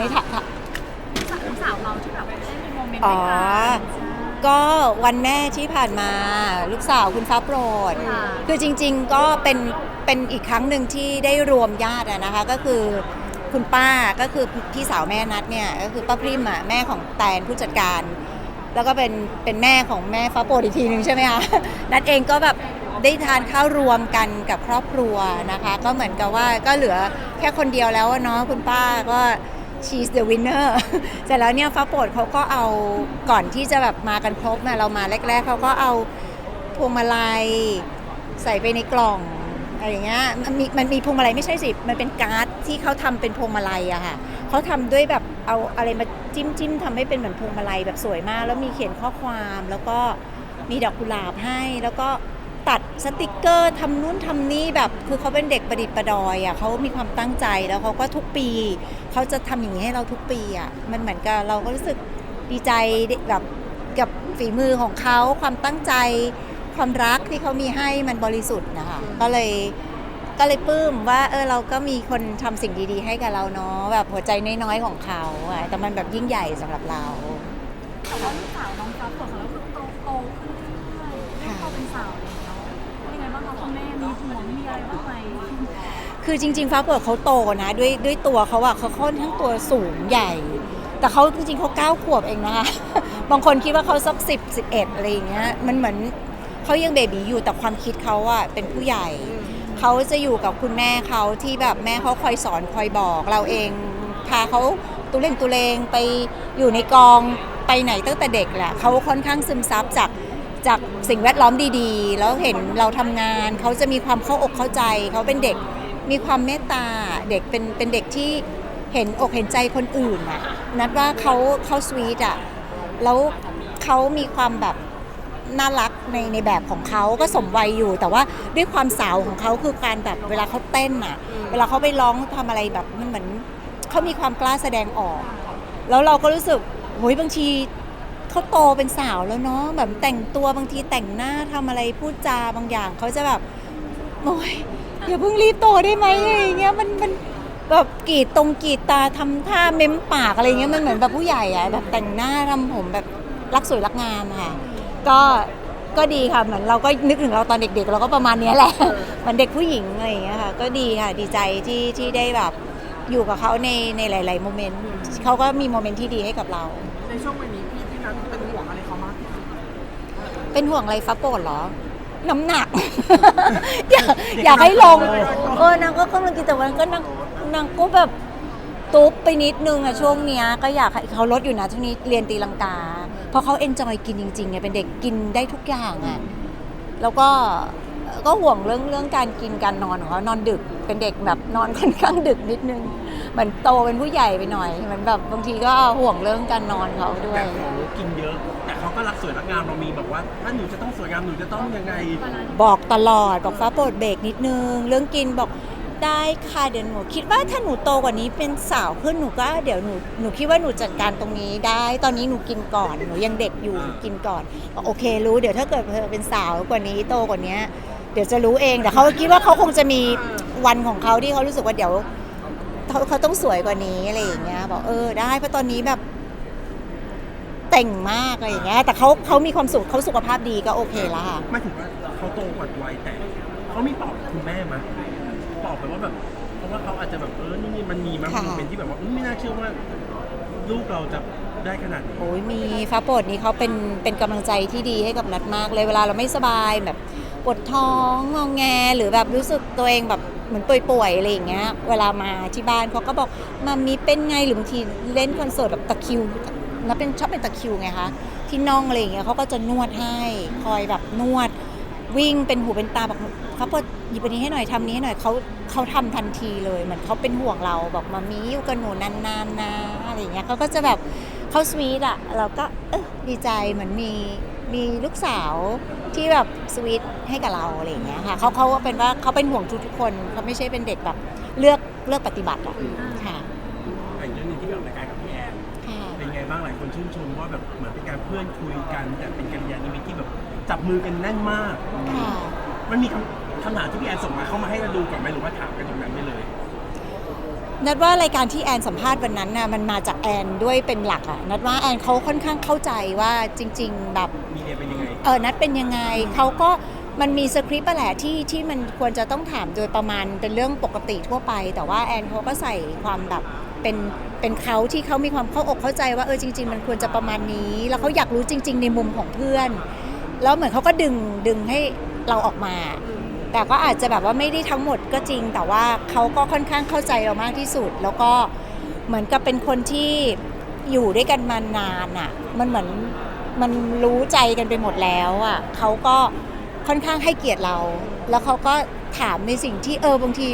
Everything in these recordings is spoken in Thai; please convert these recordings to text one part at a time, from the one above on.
ในถะถะลูกสาวเราที่แบบได้มีโมเมนต์อ๋ด้อวยกันก็วันแม่ที่ผ่านมาลูกสาวคุณฟ้าโปรดค่ะคือจริงๆก็เป็นเป็นอีกครั้งหนึ่งที่ได้รวมญาติอะนะคะก็คือคุณป้าก็คือพี่สาวแม่นัดเนี่ยก็คือป้าพริมอะแม่ของแตนผู้จัดการ แล้วก็เป็นเป็นแม่ของแม่ฟ้าโปรดอีกทีหนึ่งใช่ไหมคะนัดเองก็แบบได้ทานข้าวรวมกันกับครอบครัวนะคะ ก็เหมือนกับว่าก็เหลือแค่คนเดียวแล้วอะเนาะคุณป้าก็ she's the winner เสร็จแล้วเนี่ยฟ้าโปรดเขาก็เอาก่อนที่จะแบบมากันครบนะเรามาแรก ๆเขาก็เอาพวงมาลัยใส่ไปในกล่องอะไรอย่างเงี้ยมันมีมันมีพวงมาลัยไม่ใช่สิ มันเป็นการ์ดที่เขาทำเป็นพวงมาลัยอะค่ะเขาทำด้วยแบบเอาอะไรมาจิ้มจิ้มทำให้เป็นเหมือนพวงมาลัยแบบสวยมาก แล้วมีเขียนข้อความแล้วก็มีดอกกุหลาบให้แล้วก็ ตัดสติกเกอร์ทำนู่นทำนี่แบบ คือเขาเป็นเด็กประดิษฐ์ประดอยอะเขามีความตั้งใจแล้วเขาก็ทุกปี เขาจะทำอย่างนี้ให้เราทุกปีอะมันเหมือนกับเราก็รู้สึกดีใจแบบกับฝีมือของเขาความตั้งใจ ความรักที่เขามีให้มันบริสุทธิ์นะคะก็เลยก็เลยปลื้มว่าเออเราก็มีคนทำสิ่งดีๆ ให้กับเราเนาะแบบหัวใจน้อยๆของเขาอะแต่มันแบบยิ่งใหญ่สำหรับเราแต่ว่าลูกสาวน้องฟ้าปวดเขาก็คือโตโตขึ้นเรื่อยๆให้เขาเป็นสาว ม่มีห่วงมีอะไรบ้างไหมคือจริง ๆ ฟ้าเปิดเขาโตนะ ด้วยด้วยตัวเขาอะเขาค่อนข้างตัวสูงใหญ่ แต่เขาจริงๆเขาเก้าขวบเองนะคะ บางคนคิดว่าเขาสักสิบสิบเอ็ดอะไรอย่างเงี้ยมันเหมือนเขายังเบบีอยู่แต่ความคิดเขาอะเป็นผู้ใหญ่ เขาจะอยู่กับคุณแม่เขาที่แบบแม่เขาคอยสอนคอยบอกเราเองพาเขาตุเลงตุเลงไปอยู่ในกองไปไหนตั้งแต่เด็กแหละเขาค่อนข้างซึมซับจาก จากสิ่งแวดล้อมดีๆ แล้วเห็นเราทำงาน เขาจะมีความเข้าอกเข้าใจ เขาเป็นเด็กมีความเมตตาเด็กเป็นเป็นเด็กที่เห็นอกเห็นใจคนอื่นอะนัดว่าเขาเขาสวีทอะแล้วเขามีความแบบน่ารักในในแบบของเขาก็สมวัยอยู่ แต่ว่าด้วยความสาวของเขาคือการแบบเวลาเขาเต้นอะเวลาเขาไปร้องทำอะไรแบบมันเหมือนเขามีความกล้าแสดงออก แล้วเราก็รู้สึกโหยบางที เขาโตเป็นสาวแล้วเนาะแบบแต่งตัวบางทีแต่งหน้าทำอะไรพูดจาบางอย่างเขาจะแบบโอ้ยอย่าเพิ่งรีบโตได้ไหมอะไรเงี้ยมันมันแบบกรีดตรงกรีดตาทำท่าเม้มปากอะไรเงี้ยมันเหมือนแบบผู้ใหญ่อะแบบแต่งหน้าทำผมแบบรักสวยรักงามค่ะก็ก็ดีค่ะเหมือนเราก็นึกถึงเราตอนเด็กๆ เราก็ประมาณนี้แหละเหมือนเด็กผู้หญิงอะไรอย่างเงี้ยค่ะก็ดีค่ะดีใจที่ที่ได้แบบอยู่กับเขาในในหลาย ๆ โมเมนต์เขาก็มีโมเมนต์ที่ดีให้กับเราในช่วงวัยนี้ห่วงอะไรเขามากที่สุด เป็นห่วงอะไรฟ้าโปรดเหรอ น้ำหนัก อยากอยากให้ลง เออนางก็กำลังกินแต่วันก็นางนางก็แบบตุ๊บไปนิดนึงอะช่วงเนี้ยก็อยากให้เขาลดอยู่นะช่วงนี้เรียนตีลังกา เพราะเขาเอนจอยกินจริงๆไงเป็นเด็กกินได้ทุกอย่างอะแล้วก็ก็ห่วงเรื่องเรื่องการกินการนอนของเขานอนดึกเป็นเด็กแบบนอนค่อนข้างดึกนิดนึง เหมือนโตเป็นผู้ใหญ่ไปหน่อยเหมือนแบบบางทีก็ห่วงเรื่องการนอนเขาด้วแต่ย เขากินเยอะ แต่เขาก็รักสวยรักงามเรามีแบบว่า ถ้าหนูจะต้องสวยงามหนูจะต้องยังไง บอกตลอดบอกฟ้าโปรดเบรกนิดนึง เรื่องกินบอกได้ค่ะเดี๋ยวหนูคิดว่าถ้าหนูโตกว่านี้เป็นสาวขึ้นหนูก็เดี๋ยวหนูหนูคิดว่าหนูจัดการตรงนี้ได้ ตอนนี้หนูกินก่อนหนูยังเด็กอยู่กินก่อนบอกโอเครู้เดี๋ยวถ้าเกิดเธอเป็นสาวกว่านี้โตกว่านี้เดี๋ยวจะรู้เองแต่เขาคิดว่าเขาคงจะมีวันของเขาที่เขารู้สึกว่าเดี๋ยว เขาเขาต้องสวยกว่านี้อะไรอย่างเงี้ยบอกเออได้เพราะตอนนี้แบบแต่งมากอะไรอย่างเงี้ยแต่เขาเขามีความสุขเขาสุขภาพดีก็โอเคแล้วค่ะ ไม่ถึงว่าเขาโตกว่าวัยแต่เขามีปลอบคุณแม่มาปลอบไปว่าแบบเพราะว่าเขาอาจจะแบบเออนี่มันมีมั้ยค่ะโมเป็นที่แบบว่าอุ๊ยไม่น่าเชื่อว่าลูกเราจะ ได้ขนาดนี้โอ้ยมีฟ้าโปรดนี้เขาเป็นเป็นกำลังใจที่ดีให้กับนัดมากเลยเวลาเราไม่สบายแบบปวดท้องงองแงหรือแบบรู้สึกตัวเองแบบเหมือนป่วยๆอะไรอย่างเงี้ย เวลามาที่บ้านเขาก็บอกมามีเป็นไงหรือบางทีเล่นคอนเสิร์ตแบบตะคริวนัดเป็นชอบเป็นตะคริวไงคะที่น่องอะไรอย่างเงี้ยเขาก็จะนวดให้คอยแบบนวด วิ่งเป็นหูเป็นตาบอกฟ้าโปรดหยิบอันนี้ให้หน่อยทำนี้ให้หน่อยเขาเขาทำทันทีเลยเหมือนเขาเป็นห่วงเราบอกมามีอยู่กับหนูนานๆนะอะไรอย่างเงี้ยเขาก็จะแบบ เขาสวีทอะเราก็เออดีใจเหมือนมีมีลูกสาวที่แบบสวีทให้กับเราอะไรอย่างเงี้ยค่ะเขาเขาเป็นว่าเขาเป็นห่วงทุกๆคนเขาไม่ใช่เป็นเด็กแบบเลือกเลือกปฏิบัติอะค่ะแต่อีกเรื่องหนึงที่แบบรายการกับพี่แอนค่ะเป็นไงบ้างหลายคนชื่นชมว่าแบบเหมือนเป็นการเพื่อนคุยกัน แต่เป็นกัลยาณมิตรที่แบบจับมือกันแน่นมากค่ะมันมีคำคำถามที่พี่แอนส่งมาเข้ามาให้เราดูก่อนไหมหรือว่าถามกันตรงนั้นไปเลย นัดว่ารายการที่แอนสัมภาษณ์วันนั้นน่ะมันมาจากแอนด้วยเป็นหลักอะนัดว่าแอนเขาค่อนข้างเข้าใจว่าจริง ๆ แบบมีเดียเป็นยังไงเออนัดเป็นยังไงเขาก็มันมีสคริปต์อะแหละที่ที่มันควรจะต้องถามโดยประมาณเป็นเรื่องปกติทั่วไป แต่ว่าแอนเขาก็ใส่ความแบบเป็นเป็นเขาที่เขามีความเข้าอกเข้าใจว่าเออจริง ๆ มันควรจะประมาณนี้ แล้วเขาอยากรู้จริง ๆ ในมุมของเพื่อน แล้วเหมือนเขาก็ดึงดึงให้เราออกมา แต่ก็อาจจะแบบว่าไม่ได้ทั้งหมดก็จริง แต่ว่าเขาก็ค่อนข้างเข้าใจเรามากที่สุด แล้วก็เหมือนกับเป็นคนที่อยู่ด้วยกันมานานอะ มันเหมือนมันรู้ใจกันไปหมดแล้วอะเขาก็ค่อนข้างให้เกียรติเรา แล้วเขาก็ถามในสิ่งที่เออบางที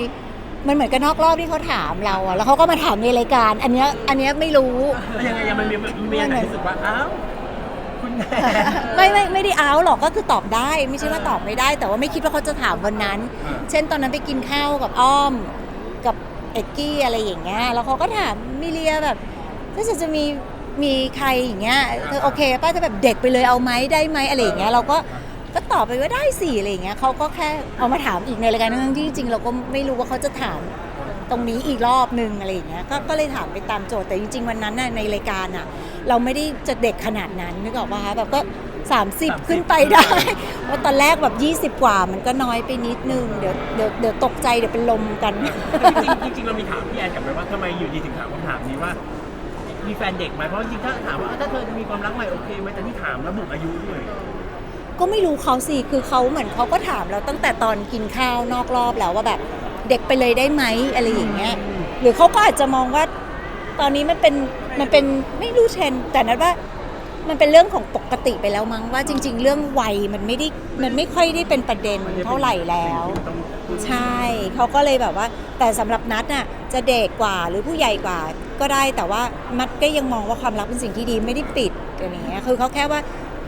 มันเหมือนกับนอกรอบที่เขาถามเราอะแล้วเขาก็มาถามในรายการ อันเนี้ยอันเนี้ยไม่รู้แล้วยังไงยังมันมีมันมีอะไรรู้สึกว่าอ้าว ไม่ไม่ไม่ได้เอาหรอกก็คือตอบได้ ไม่ใช่ว่าตอบไม่ได้ แต่ว่าไม่คิดว่าเขาจะถามวันนั้นอ่าเช่นตอนนั้นไปกินข้าวกับอ้อมกับเอ็กกี้อะไรอย่างเงี้ยแล้วเขาก็ถามมิเลียแบบถ้าจะจะมีมีใครอย่างเงี้ยเธอโอเคป้าจะแบบเด็กไปเลยเอาไหมได้ไหมอะไรอย่างเงี้ยเราก็ก็ตอบไปว่าได้สิอะไรอย่างเงี้ยเขาก็แค่เอามาถามอีกในรายการทั้งที่จริงๆเราก็ไม่รู้ว่าเขาจะถาม ตรงนี้อีกรอบนึงอะไรอย่างเงี้ยก็ก็เลยถามไปตามโจทย์แต่จริง ๆ วันนั้นน่ะในรายการอะ เราไม่ได้จะเด็กขนาดนั้นนึกออกป่ะคะแบบก็ 30 ขึ้นไปได้เพราะตอนแรกแบบ 20 กว่ามันก็น้อยไปนิดนึง เดี๋ยวเดี๋ยวเดี๋ยวตกใจเดี๋ยวเป็นลมกัน จริงๆจริงๆเรามีถามพี่แอนกลับไปว่าทำไมอยู่ดีถึงถามคำถามนี้ว่า มีแฟนเด็กไหมเพราะจริงๆถ้าถามว่าถ้าเธอจะมีความรักใหม่โอเคไหมแต่ที่ถามระบุอายุด้วยก็ไม่รู้เขาสิ คือเขาเหมือนเขาก็ถามเราตั้งแต่ตอนกินข้าวนอกรอบแล้วว่าแบบ เด็กไปเลยได้ไหมอะไรอย่างเงี้ยหรือเขาก็อาจจะมองว่าตอนนี้มันเป็นมันเป็นไม่รู้เทรนด์แต่นัดว่ามันเป็นเรื่องของปกติไปแล้วมั้งว่าจริง ๆ เรื่องวัยมันไม่ได้มันไม่ค่อยได้เป็นประเด็นเท่าไหร่แล้ว ใช่เขาก็เลยแบบว่า แต่สำหรับนัดน่ะจะเด็กกว่าหรือผู้ใหญ่กว่าก็ได้แต่ว่านัดก็ยังมองว่าความรักเป็นสิ่งที่ดีไม่ได้ปิดอะไรอย่างเงี้ยคือเขาแค่ว่า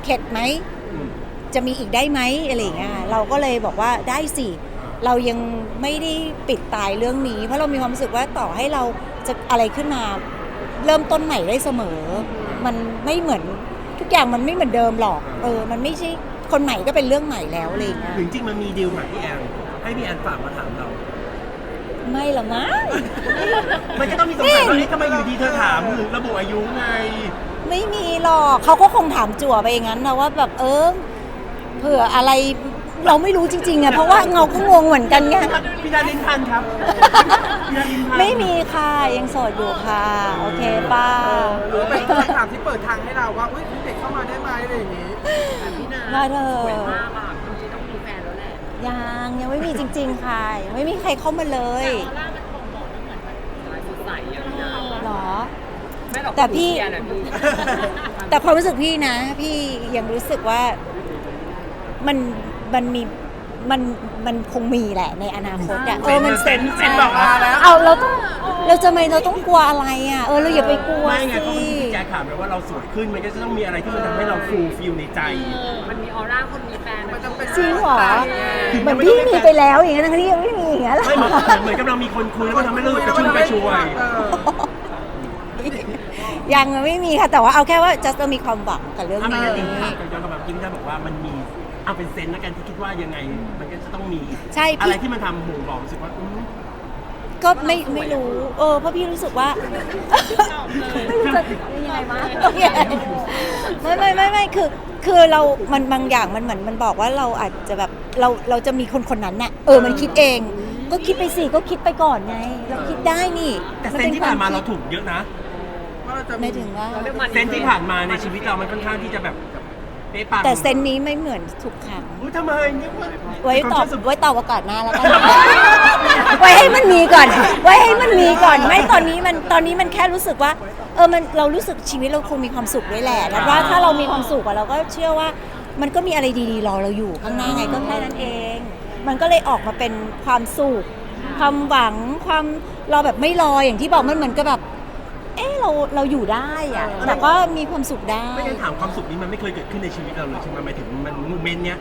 เข็ดไหมจะมีอีกได้ไหมอะไรอย่างเงี้ยเราก็เลยบอกว่าได้สิ เรายังไม่ได้ปิดตายเรื่องนี้ เพราะเรามีความรู้สึกว่าต่อให้เราจะอะไรขึ้นมา เริ่มต้นใหม่ได้เสมอ มันไม่เหมือนทุกอย่างมันไม่เหมือนเดิมหรอก เออ มันไม่ใช่คนใหม่ก็เป็นเรื่องใหม่แล้วอะไรอย่างเงี้ยหรือจริงๆมันมีดีลใหม่พี่แอนให้พี่แอนฝากมาถามเรา ไม่หรอกมั้ง มันก็ต้องมีสงสัยว่าเอ๊ะทำไมอยู่ดีเธอถามหรือระบุอายุไง ไม่มีหรอกเขาก็คงถามจั่วไปอย่างนั้นนะว่าแบบเออเผื่ออะไร เราไม่รู้จริงๆอะเพราะว่าเราก็งงเหมือนกันไง พี่ดาลินพันธ์ครับพี่ดาลินพันธ์ไม่มีค่ะ ยังโสดอยู่ค่ะ โอเคป้าหรือเป็นคำถามที่เปิดทางให้เราว่าอุ้ยเด็กเข้ามาได้ไหมอะไรอย่างนี้มาเถอะมากอะคุณจีต้องมีแฟนแล้วแหละยังยังไม่มีจริง ๆ ค่ะยังไม่มีใครเข้ามาเลยออร่ามันคงบอกว่าเหมือนแบบอะไรสดใสอย่างนี้นะหรอไม่หรอกแต่พี่เชียร์น่ะพี่แต่ความรู้สึกพี่นะ พี่ยังรู้สึกว่ามัน มันมีมันมันคงมีแหละในอนาคตอะเออมันเซนเซนบอกมาแล้ว เอาเราต้องเราจะไม่เราต้องกลัวอะไรอะเออเราอย่าไปกลัวไม่ไงสิเพราะว่าพี่แจ๊คถามไปว่าเราสวยขึ้นมันก็จะต้องมีอะไรที่มันทำให้เราฟูลฟิลในใจ มันมีออร่าคนมีแฟนมันจะเป็นจริงเหรอคือเหมือนไม่พี่ต้องมีไปแล้วอย่างเงี้ยทั้งที่ยังไม่มีอย่างเงี้ยหรอไม่เหมือนเหมือนกำลังมีคนคุยแล้วก็ทำให้เรากระชุ่มกระชวยเออยังไม่มีค่ะแต่ว่าเอาแค่ว่าจะต้องมีความหวังกับเรื่องถ้าไม่นี้งั้นเองถามกันย้อนกลับมากินได้บอกว่ามันมี เอาเป็นเซนต์แล้วกันที่คิดว่ายังไง มันก็จะต้องมีใช่อะไรพี่ที่มันทำบ่งบอกรู้สึกว่าอืม ก็ไม่ไม่รู้ เออเพราะพี่รู้สึกว่า ไม่รู้จะยังไงวะไม่ไม่ไม่ไม่คือ คือเรา มันบางอย่างมันเหมือนมันบอกว่าเราอาจจะแบบเราเราจะมีคนคนนั้นน่ะเออมันคิดเอง ก็คิดไปสิก็คิดไปก่อนไง เราคิดได้นี่แต่เซนต์ที่ผ่านมาเราถูกเยอะนะว่าเราจะไม่ถึงว่าเรียกมันเซนต์ที่ผ่านมาในชีวิตเรามันค่อนข้างที่จะแบบ เป๊ะปังแต่เซนนี้ไม่เหมือนทุกครั้ง อุ๊ยทำไมเนี่ยมันไว้ตอบเป็นความเชื่ไว้ตอบโอกาสหน้าแล้วกัน ไว้ให้มันมีก่อน ไว้ให้มันมีก่อน ไม่ตอนนี้มันตอนนี้มันแค่รู้สึกว่า เออมันเรารู้สึกชีวิตเราคงมีความสุขด้วยแหละแต่ว่าถ้าเรามีความสุขอะเราก็เชื่อว่า มันก็มีอะไรดีๆรอเราอยู่ข้างหน้าไงก็แค่นั้นเอง มันก็เลยออกมาเป็นความสุข ความหวังความเราแบบไม่รออย่างที่บอกมันเหมือนกับแบบ เออเราเราอยู่ได้อะแต่ก็มีความสุขได้ ไม่งั้นถามความสุขนี้มันไม่เคยเกิดขึ้นในชีวิตเราเลยใช่ไหมหมายถึงมันโมเมนต์เนี้ย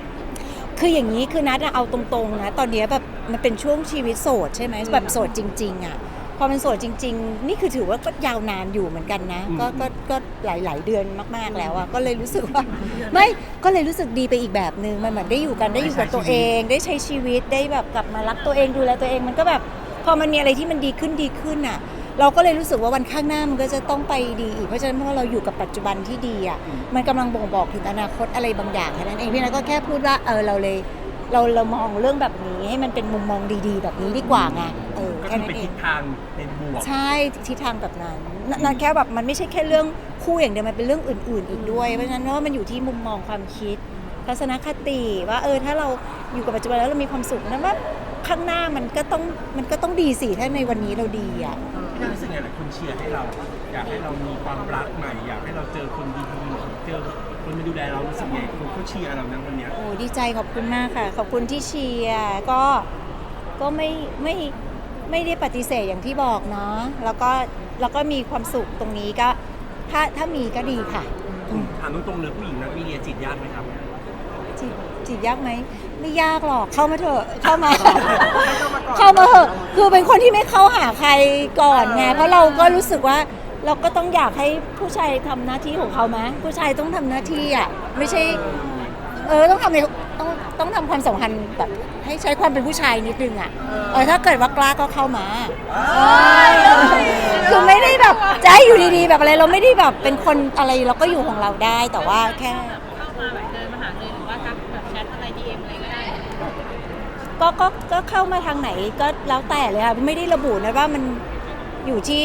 คืออย่างนี้คือนัดอะเอาตรงๆนะตอนเนี้ยแบบมันเป็นช่วงชีวิตโสดใช่ไหมแบบโสดจริง ๆอะพอเป็นโสดจริง ๆ นี่คือถือว่าก็ยาวนานอยู่เหมือนกันนะอืมก็ก็ก็หลายๆเดือนมากๆแล้วอะก็เลยรู้สึกว่า ไม่ก็เลยรู้สึกดีไปอีกแบบนึงมันเหมือนได้อยู่กันได้อยู่กับตัวเอง ได้ใช้ชีวิตได้แบบกลับมารักตัวเองดูแลตัวเองมันก็แบบพอมันมีอะไรที่มันดีขึ้นดีขึ้นอะ เราก็เลยรู้สึกว่าวันข้างหน้ามันก็จะต้องไปดีอีกเพราะฉะนั้นเมื่อเราอยู่กับปัจจุบันที่ดีอะมันกำลังบ่งบอกถึงอนาคตอะไรบางอย่างแค่นั้นเองพี่นัทก็แค่พูดว่าเออเราเลยเราเรามองเรื่องแบบนี้ให้มันเป็นมุมมองดีๆ แบบนี้ดีกว่าไงเออก็แค่คือนั้เป็นนเอทิงศทางในบวกใช่ทิศทางแบบนั้นนนั่นแค่แบบมันไม่ใช่แค่เรื่องคู่อย่างเดียวมันเป็นเรื่องอื่น ๆ อีกด้วยเพราะฉะนั้นว่ามันอยู่ที่มุมมองความคิดทัศนคติว่าเออถ้าเราอยู่กับปัจจุบันแล้วเรามีความสุขนั้นว่า ข้างหน้ามันก็ต้องมันก็ต้องดีสิถ้าในวันนี้เราดีอะพี่นัทรู้สึกไงหลายคนเชียร์ให้เรา อยากให้เรามีความรักใหม่ อยากให้เราเจอคนดีๆเจอคนมาดูแลเรารู้สึกไงคนเขาเชียร์เรานะวันเนี้ยโอ้ดีใจขอบคุณมากค่ะ ขอบคุณที่เชียร์ก็ก็ไม่ไม่ไม่ได้ปฏิเสธอย่างที่บอกเนาะแล้วก็แล้วก็มีความสุขตรงนี้ก็ ถ้าถ้ามีก็ดีค่ะอืมถามตรงๆเลยผู้หญิงนักมีเรียนจีบยากไหมครับ จีบจีบยากไหม ไม่ยากหรอกเข้ามาเถอะเข้ามาเข้ามาก่อนเข้ามาเถอะคือเป็นคนที่ไม่เข้าหาใครก่อนไงเพราะเราก็รู้สึกว่าเราก็ต้องอยากให้ผู้ชายทำหน้าที่ของเขาไหมผู้ชายต้องทำหน้าที่อะไม่ใช่ เออต้องทำในต้องต้องทำความสัมพันธ์แบบให้ใช้ความเป็นผู้ชายนิดนึงอะเออถ้าเกิดว่ากล้าก็เข้ามาเออคือไม่ได้แบบจะให้อยู่ดีๆ แบบอะไรเราไม่ได้แบบเป็นคนอะไรเราก็อยู่ของเราได้แต่ว่าแค่เข้า มาแบบเดินมาหาเลยหรือว่าทักแบบแชทอะไรดีเอ็มอะไรก็ได้ ก็ก็ก็เข้ามาทางไหนก็แล้วแต่เลยค่ะไม่ได้ระบุนะว่ามันอยู่ที่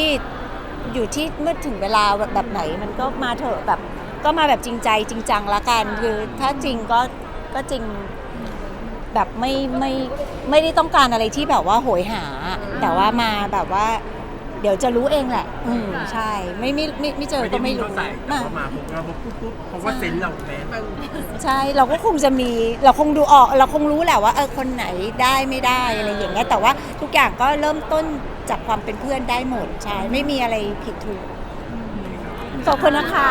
อยู่ที่เมื่อถึงเวลาแบบแบบไหนมันก็มาเถอะแบบก็มาแบบจริงใจจริงจังละกันคือถ้าจริงก็ก็จริงแบบไม่ไม่ไม่ได้ต้องการอะไรที่แบบว่าโหยหา แต่ว่ามาแบบว่า เดี๋ยวจะรู้เองแหละ อืมใช่ ไม่ไม่ไม่ไม่เจอก็ไม่รู้ด้เข้าใจแต่ว่ามาปุ๊บเราปุ๊บปุ๊บเพราะว่าเซนส์เราแม่นใช่เราก็คงจะมีเราคงดูออก เราคงรู้แหละว่าเออคนไหนได้ไม่ได้อะไรอย่างเงี้ยแต่ว่าทุกอย่างก็เริ่มต้นจากความเป็นเพื่อนได้หมดใช่ไม่มีอะไรผิดถูกขอบคุณนะคะ